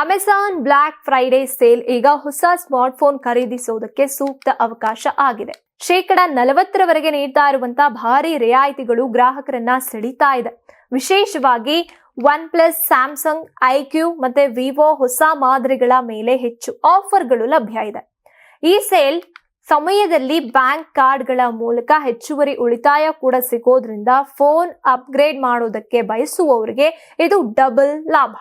Amazon black Friday sale ಈಗ ಹೊಸ smartphone ಖರೀದಿಸೋದಕ್ಕೆ ಸೂಕ್ತ ಅವಕಾಶ ಆಗಿದೆ. ಶೇಕಡ ನಲವತ್ತರವರೆಗೆ ನೀಡ್ತಾ ಇರುವಂತಹ ಭಾರಿ ರಿಯಾಯಿತಿಗಳು ಗ್ರಾಹಕರನ್ನ ಸೆಳೀತಾ ಇದೆ. ವಿಶೇಷವಾಗಿ ಒನ್ ಪ್ಲಸ್ ಸ್ಯಾಮ್ಸಂಗ್, ಐಕ್ಯೂ ಮತ್ತೆ ವಿವೋ ಹೊಸ ಮಾದರಿಗಳ ಮೇಲೆ ಹೆಚ್ಚು ಆಫರ್ಗಳು ಲಭ್ಯ ಇದೆ. ಈ ಸೇಲ್ ಸಮಯದಲ್ಲಿ ಬ್ಯಾಂಕ್ ಕಾರ್ಡ್ಗಳ ಮೂಲಕ ಹೆಚ್ಚುವರಿ ಉಳಿತಾಯ ಕೂಡ ಸಿಗೋದ್ರಿಂದ ಫೋನ್ ಅಪ್ಗ್ರೇಡ್ ಮಾಡೋದಕ್ಕೆ ಬಯಸುವವರಿಗೆ ಇದು ಡಬಲ್ ಲಾಭ.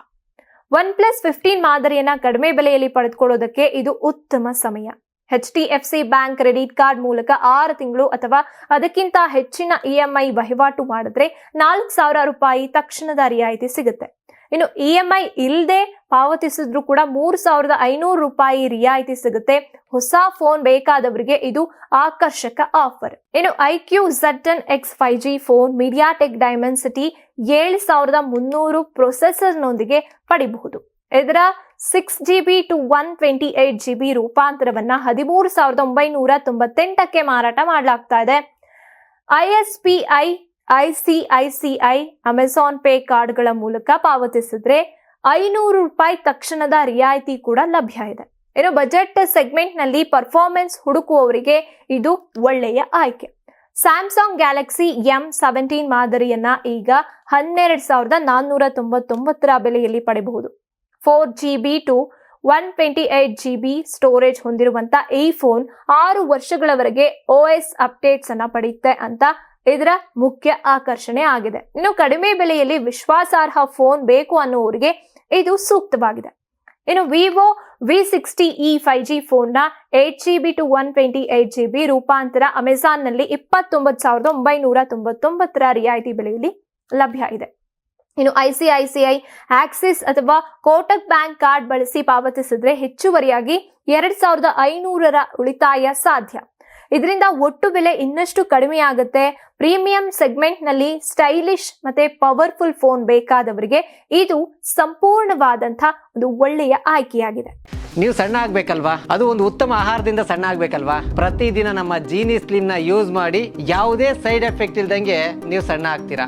ಒನ್ ಪ್ಲಸ್ ಫಿಫ್ಟೀನ್ ಮಾದರಿಯನ್ನ ಕಡಿಮೆ ಬೆಲೆಯಲ್ಲಿ ಪಡೆದುಕೊಳ್ಳೋದಕ್ಕೆ ಇದು ಉತ್ತಮ ಸಮಯ. H D F C bank credit card ಮೂಲಕ ಆರು ತಿಂಗಳು ಅಥವಾ ಅದಕ್ಕಿಂತ ಹೆಚ್ಚಿನ ಇ ಎಂ ಐ ವಹಿವಾಟು ಮಾಡಿದ್ರೆ ನಾಲ್ಕು ಸಾವಿರ ರೂಪಾಯಿ ತಕ್ಷಣದ ರಿಯಾಯಿತಿ ಸಿಗುತ್ತೆ. ಇನ್ನು ಇ ಎಂ ಐ ಇಲ್ಲದೆ ಪಾವತಿಸಿದ್ರು ಕೂಡ ಮೂರು ಸಾವಿರದ ಐನೂರು ರೂಪಾಯಿ ರಿಯಾಯಿತಿ ಸಿಗುತ್ತೆ. ಹೊಸ ಫೋನ್ ಬೇಕಾದವರಿಗೆ ಇದು ಆಕರ್ಷಕ ಆಫರ್ ಇನ್ನು iQOO Z ten x five G phone MediaTek Dimensity ಏಳು ಸಾವಿರದ ಮುನ್ನೂರು ಪ್ರೊಸೆಸರ್ನೊಂದಿಗೆ ಪಡಿಬಹುದು. ಇದರ six G B to one twenty eight G B ರೂಪಾಂತರವನ್ನ ಹದಿಮೂರು ಸಾವಿರದ ಒಂಬೈನೂರ ತೊಂಬತ್ತೆಂಟಕ್ಕೆ ಮಾರಾಟ ಮಾಡಲಾಗ್ತಾ ಇದೆ. I S P I I C I C I Amazon pay ಕಾರ್ಡ್ಗಳ ಮೂಲಕ ಪಾವತಿಸಿದ್ರೆ ಐನೂರು ರೂಪಾಯಿ ತಕ್ಷಣದ ರಿಯಾಯಿತಿ ಕೂಡ ಲಭ್ಯ ಇದೆ. ಇನ್ನು ಬಜೆಟ್ ಸೆಗ್ಮೆಂಟ್ನಲ್ಲಿ ಪರ್ಫಾರ್ಮೆನ್ಸ್ ಹುಡುಕುವವರಿಗೆ ಇದು ಒಳ್ಳೆಯ ಆಯ್ಕೆ. ಸ್ಯಾಮ್ಸಂಗ್ ಗ್ಯಾಲಕ್ಸಿ ಎಂ ಸೆವೆಂಟೀನ್ ಮಾದರಿಯನ್ನ ಈಗ ಹನ್ನೆರಡು ಸಾವಿರದ ನಾನ್ನೂರ ತೊಂಬತ್ತೊಂಬತ್ತರ ಬೆಲೆಯಲ್ಲಿ ಪಡೆಯಬಹುದು. Four G B to one twenty eight G B storage ಹೊಂದಿರುವಂತ ಈ ಫೋನ್ ಆರು ವರ್ಷಗಳವರೆಗೆ ಓ ಎಸ್ ಅಪ್ಡೇಟ್ಸ್ ಅನ್ನ ಪಡೆಯುತ್ತೆ ಅಂತ ಇದರ ಮುಖ್ಯ ಆಕರ್ಷಣೆ ಆಗಿದೆ. ಇನ್ನು ಕಡಿಮೆ ಬೆಲೆಯಲ್ಲಿ ವಿಶ್ವಾಸಾರ್ಹ ಫೋನ್ ಬೇಕು ಅನ್ನುವರಿಗೆ ಇದು ಸೂಕ್ತವಾಗಿದೆ. ಇನ್ನು Vivo V sixty E five G ಫೋನ್ನ eight G B to one twenty eight G B ರೂಪಾಂತರ ಅಮೆಜಾನ್ನಲ್ಲಿ ಇಪ್ಪತ್ತೊಂಬತ್ತು ಸಾವಿರದ ಒಂಬೈನೂರ ತೊಂಬತ್ತೊಂಬತ್ತರ ರಿಯಾಯಿತಿ ಬೆಲೆಯಲ್ಲಿ ಲಭ್ಯ ಇದೆ. ಇನ್ನು I C I C I Axis ಅಥವಾ ಕೋಟಕ್ ಬ್ಯಾಂಕ್ ಕಾರ್ಡ್ ಬಳಸಿ ಪಾವತಿಸಿದ್ರೆ ಹೆಚ್ಚುವರಿಯಾಗಿ ಎರಡ್ ಸಾವಿರದ ಐನೂರರ ಉಳಿತಾಯ ಸಾಧ್ಯ. ಇದರಿಂದ ಒಟ್ಟು ಬೆಲೆ ಇನ್ನಷ್ಟು ಕಡಿಮೆ ಆಗುತ್ತೆ. ಪ್ರೀಮಿಯಂ ಸೆಗ್ಮೆಂಟ್ನಲ್ಲಿ ಸ್ಟೈಲಿಶ್ ಮತ್ತೆ ಪವರ್ಫುಲ್ ಫೋನ್ ಬೇಕಾದವರಿಗೆ ಇದು ಸಂಪೂರ್ಣವಾದಂತಹ ಒಂದು ಒಳ್ಳೆಯ ಆಯ್ಕೆಯಾಗಿದೆ. ನೀವು ಸಣ್ಣ ಆಗ್ಬೇಕಲ್ವಾ? ಅದು ಒಂದು ಉತ್ತಮ ಆಹಾರದಿಂದ ಸಣ್ಣ ಆಗ್ಬೇಕಲ್ವಾ? ಪ್ರತಿದಿನ ನಮ್ಮ ಜೀನಿ ಸ್ಲಿಮ್ನ ಯೂಸ್ ಮಾಡಿ ಯಾವುದೇ ಸೈಡ್ ಎಫೆಕ್ಟ್ ಇಲ್ದಂಗೆ ನೀವು ಸಣ್ಣ ಆಗ್ತೀರಾ?